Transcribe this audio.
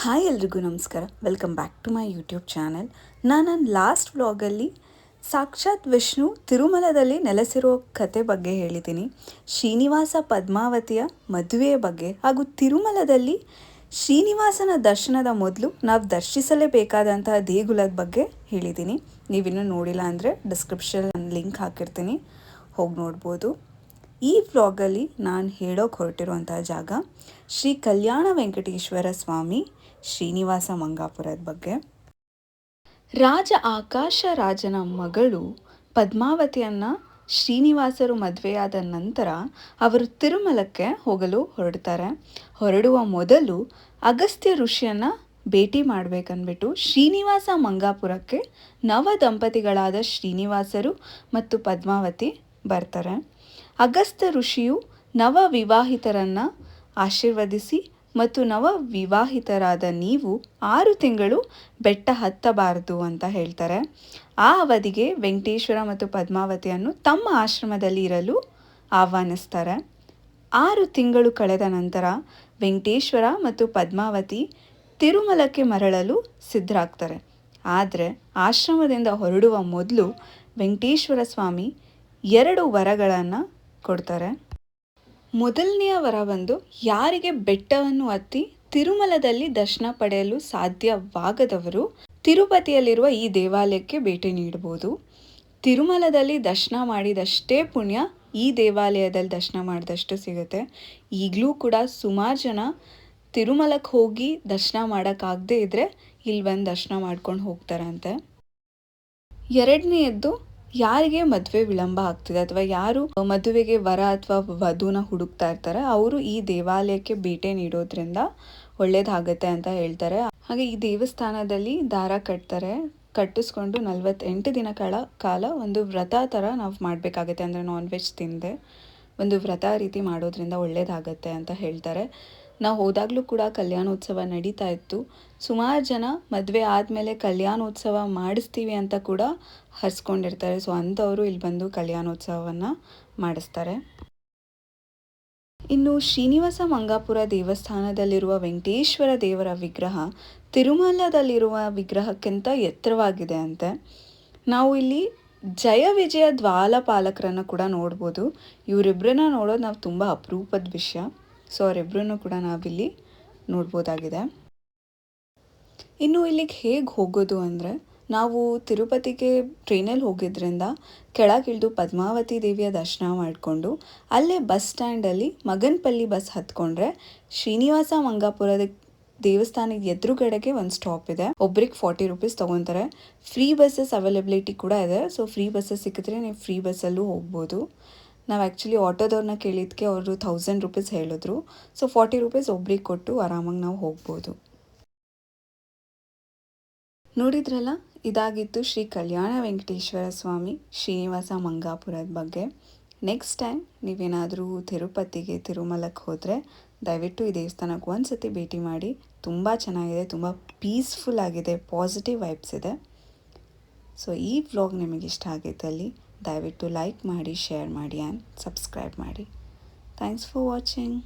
Hi ಎಲ್ರಿಗೂ ನಮಸ್ಕಾರ. Welcome back to my YouTube channel ನಾನು ನನ್ನ ಲಾಸ್ಟ್ ವ್ಲಾಗಲ್ಲಿ ಸಾಕ್ಷಾತ್ ವಿಷ್ಣು ತಿರುಮಲದಲ್ಲಿ ನೆಲೆಸಿರೋ ಕತೆ ಬಗ್ಗೆ ಹೇಳಿದ್ದೀನಿ. ಶ್ರೀನಿವಾಸ ಪದ್ಮಾವತಿಯ ಮದುವೆಯ ಬಗ್ಗೆ ಹಾಗೂ ತಿರುಮಲದಲ್ಲಿ ಶ್ರೀನಿವಾಸನ ದರ್ಶನದ ಮೊದಲು ನಾವು ದರ್ಶಿಸಲೇಬೇಕಾದಂತಹ ದೇಗುಲದ ಬಗ್ಗೆ ಹೇಳಿದ್ದೀನಿ. ನೀವಿನ್ನೂ ನೋಡಿಲ್ಲ ಅಂದರೆ ಡಿಸ್ಕ್ರಿಪ್ಷನ್ ಲಿಂಕ್ ಹಾಕಿರ್ತೀನಿ. ಹೋಗಿ ನೋಡ್ಬೋದು. ಈ ವ್ಲಾಗಲ್ಲಿ ನಾನು ಹೇಳೋಕೆ ಹೊರಟಿರುವಂತಹ ಜಾಗ ಶ್ರೀ ಕಲ್ಯಾಣ ವೆಂಕಟೇಶ್ವರ ಸ್ವಾಮಿ ಶ್ರೀನಿವಾಸ ಮಂಗಾಪುರದ ಬಗ್ಗೆ. ರಾಜ ಆಕಾಶ ರಾಜನ ಮಗಳು ಪದ್ಮಾವತಿಯನ್ನ ಶ್ರೀನಿವಾಸರು ಮದುವೆಯಾದ ನಂತರ ಅವರು ತಿರುಮಲಕ್ಕೆ ಹೋಗಲು ಹೊರಡ್ತಾರೆ. ಹೊರಡುವ ಮೊದಲು ಅಗಸ್ತ್ಯ ಋಷಿಯನ್ನ ಭೇಟಿ ಮಾಡಬೇಕನ್ಬಿಟ್ಟು ಶ್ರೀನಿವಾಸ ಮಂಗಾಪುರಕ್ಕೆ ನವ ದಂಪತಿಗಳಾದ ಶ್ರೀನಿವಾಸರು ಮತ್ತು ಪದ್ಮಾವತಿ ಬರ್ತಾರೆ. ಅಗಸ್ತ್ಯ ಋಷಿಯು ನವ ವಿವಾಹಿತರನ್ನು ಆಶೀರ್ವದಿಸಿ ಮತ್ತು ನವ ವಿವಾಹಿತರಾದ ನೀವು ಆರು ತಿಂಗಳು ಬೆಟ್ಟ ಹತ್ತಬಾರದು ಅಂತ ಹೇಳ್ತಾರೆ. ಆ ಅವಧಿಗೆ ವೆಂಕಟೇಶ್ವರ ಮತ್ತು ಪದ್ಮಾವತಿಯನ್ನು ತಮ್ಮ ಆಶ್ರಮದಲ್ಲಿ ಇರಲು ಆಹ್ವಾನಿಸ್ತಾರೆ. ಆರು ತಿಂಗಳು ಕಳೆದ ನಂತರ ವೆಂಕಟೇಶ್ವರ ಮತ್ತು ಪದ್ಮಾವತಿ ತಿರುಮಲಕ್ಕೆ ಮರಳಲು ಸಿದ್ಧರಾಗ್ತಾರೆ. ಆದರೆ ಆಶ್ರಮದಿಂದ ಹೊರಡುವ ಮೊದಲು ವೆಂಕಟೇಶ್ವರ ಸ್ವಾಮಿ ಎರಡು ವರಗಳನ್ನು ಕೊಡ್ತಾರೆ. ಮೊದಲನೆಯ ವರ ಬಂದು ಯಾರಿಗೆ ಬೆಟ್ಟವನ್ನು ಹತ್ತಿ ತಿರುಮಲದಲ್ಲಿ ದರ್ಶನ ಪಡೆಯಲು ಸಾಧ್ಯವಾಗದವರು ತಿರುಪತಿಯಲ್ಲಿರುವ ಈ ದೇವಾಲಯಕ್ಕೆ ಭೇಟಿ ನೀಡಬಹುದು. ತಿರುಮಲದಲ್ಲಿ ದರ್ಶನ ಮಾಡಿದಷ್ಟೇ ಪುಣ್ಯ, ಈ ದೇವಾಲಯದಲ್ಲಿ ದರ್ಶನ ಮಾಡಿದಷ್ಟು ಸಿಗುತ್ತೆ. ಈಗಲೂ ಕೂಡ ಸುಮಾರು ಜನ ತಿರುಮಲಕ್ಕೆ ಹೋಗಿ ದರ್ಶನ ಮಾಡೋಕ್ಕಾಗದೇ ಇದ್ದರೆ ಇಲ್ಲಿ ಬಂದು ದರ್ಶನ ಮಾಡ್ಕೊಂಡು ಹೋಗ್ತಾರಂತೆ. ಎರಡನೆಯದ್ದು ಯಾರಿಗೆ ಮದುವೆ ವಿಳಂಬ ಆಗ್ತಿದೆ ಅಥವಾ ಯಾರು ಮದುವೆಗೆ ವರ ಅಥವಾ ವಧುನ ಹುಡುಕ್ತಾ ಇರ್ತಾರೆ, ಅವರು ಈ ದೇವಾಲಯಕ್ಕೆ ಭೇಟಿ ನೀಡೋದ್ರಿಂದ ಒಳ್ಳೇದಾಗತ್ತೆ ಅಂತ ಹೇಳ್ತಾರೆ. ಹಾಗೆ ಈ ದೇವಸ್ಥಾನದಲ್ಲಿ ದಾರ ಕಟ್ತಾರೆ. ಕಟ್ಟಿಸ್ಕೊಂಡು ನಲ್ವತ್ತೆಂಟು ದಿನಗಳ ಕಾಲ ಒಂದು ವ್ರತ ಥರ ನಾವು ಮಾಡಬೇಕಾಗತ್ತೆ. ಅಂದರೆ ನಾನ್ ವೆಜ್ ತಿಂದೆ ಒಂದು ವ್ರತ ರೀತಿ ಮಾಡೋದ್ರಿಂದ ಒಳ್ಳೇದಾಗತ್ತೆ ಅಂತ ಹೇಳ್ತಾರೆ. ನಾವು ಹೋದಾಗಲೂ ಕೂಡ ಕಲ್ಯಾಣೋತ್ಸವ ನಡೀತಾ ಇತ್ತು. ಸುಮಾರು ಜನ ಮದುವೆ ಆದಮೇಲೆ ಕಲ್ಯಾಣೋತ್ಸವ ಮಾಡಿಸ್ತೀವಿ ಅಂತ ಕೂಡ ಹರಿಸ್ಕೊಂಡಿರ್ತಾರೆ. ಸೊ ಅಂಥವರು ಇಲ್ಲಿ ಬಂದು ಕಲ್ಯಾಣೋತ್ಸವವನ್ನು ಮಾಡಿಸ್ತಾರೆ. ಇನ್ನು ಶ್ರೀನಿವಾಸ ಮಂಗಾಪುರ ದೇವಸ್ಥಾನದಲ್ಲಿರುವ ವೆಂಕಟೇಶ್ವರ ದೇವರ ವಿಗ್ರಹ ತಿರುಮಲದಲ್ಲಿರುವ ವಿಗ್ರಹಕ್ಕಿಂತ ಎತ್ತರವಾಗಿದೆ ಅಂತೆ. ನಾವು ಇಲ್ಲಿ ಜಯ ವಿಜಯ ದ್ವಾಲಪಾಲಕರನ್ನು ಕೂಡ ನೋಡ್ಬೋದು. ಇವರಿಬ್ಬರನ್ನ ನೋಡೋದು ನಾವು ತುಂಬ ಅಪರೂಪದ ವಿಷಯ. ಸೊ ಅವರಿಬ್ಬರನ್ನು ಕೂಡ ನಾವಿಲ್ಲಿ ನೋಡ್ಬೋದಾಗಿದೆ. ಇನ್ನು ಇಲ್ಲಿಗೆ ಹೇಗೆ ಹೋಗೋದು ಅಂದರೆ, ನಾವು ತಿರುಪತಿಗೆ ಟ್ರೈನಲ್ಲಿ ಹೋಗಿದ್ದರಿಂದ ಕೆಳಗಿಳಿದು ಪದ್ಮಾವತಿ ದೇವಿಯ ದರ್ಶನ ಮಾಡಿಕೊಂಡು, ಅಲ್ಲೇ ಬಸ್ ಸ್ಟ್ಯಾಂಡಲ್ಲಿ ಮಗನ್ಪಲ್ಲಿ ಬಸ್ ಹತ್ಕೊಂಡ್ರೆ ಶ್ರೀನಿವಾಸ ಮಂಗಾಪುರದ ದೇವಸ್ಥಾನದ ಎದುರುಗಡೆಗೆ ಒಂದು ಸ್ಟಾಪ್ ಇದೆ. ಒಬ್ರಿಗೆ ಫಾರ್ಟಿ ರುಪೀಸ್ ತೊಗೊತಾರೆ. ಫ್ರೀ ಬಸ್ಸಸ್ ಅವೈಲಬಿಲಿಟಿ ಕೂಡ ಇದೆ. ಸೊ ಫ್ರೀ ಬಸ್ಸಸ್ ಸಿಕ್ಕಿದ್ರೆ ನೀವು ಫ್ರೀ ಬಸ್ಸಲ್ಲೂ ಹೋಗ್ಬೋದು. ನಾವು ಆ್ಯಕ್ಚುಲಿ ಆಟೋದವ್ರನ್ನ ಕೇಳಿದ್ದಕ್ಕೆ ಅವರು ಥೌಸಂಡ್ ರುಪೀಸ್ ಹೇಳಿದ್ರು. ಸೊ ಫಾರ್ಟಿ ರುಪೀಸ್ ಒಬ್ರಿಗೆ ಕೊಟ್ಟು ಆರಾಮಾಗಿ ನಾವು ಹೋಗ್ಬೋದು. ನೋಡಿದ್ರಲ್ಲ? ಇದಾಗಿತ್ತು ಶ್ರೀ ಕಲ್ಯಾಣ ವೆಂಕಟೇಶ್ವರ ಸ್ವಾಮಿ ಶ್ರೀನಿವಾಸ ಮಂಗಾಪುರದ ಬಗ್ಗೆ. ನೆಕ್ಸ್ಟ್ ಟೈಮ್ ನೀವೇನಾದರೂ ತಿರುಪತಿಗೆ ತಿರುಮಲಕ್ಕೆ ಹೋದರೆ ದಯವಿಟ್ಟು ಈ ದೇವಸ್ಥಾನಕ್ಕೆ ಒಂದು ಸತಿ ಭೇಟಿ ಮಾಡಿ. ತುಂಬ ಚೆನ್ನಾಗಿದೆ, ತುಂಬ ಪೀಸ್ಫುಲ್ ಆಗಿದೆ ಪಾಸಿಟಿವ್ ವೈಬ್ಸ್ ಇದೆ. ಸೊ ಈ ವ್ಲಾಗ್ ನಿಮಗೆ ಇಷ್ಟ ಆಗಿದ್ದಲ್ಲಿ ದಯವಿಟ್ಟು ಲೈಕ್ ಮಾಡಿ ಶೇರ್ ಮಾಡಿ ಆ್ಯಂಡ್ ಸಬ್ಸ್ಕ್ರೈಬ್ ಮಾಡಿ. Thanks for watching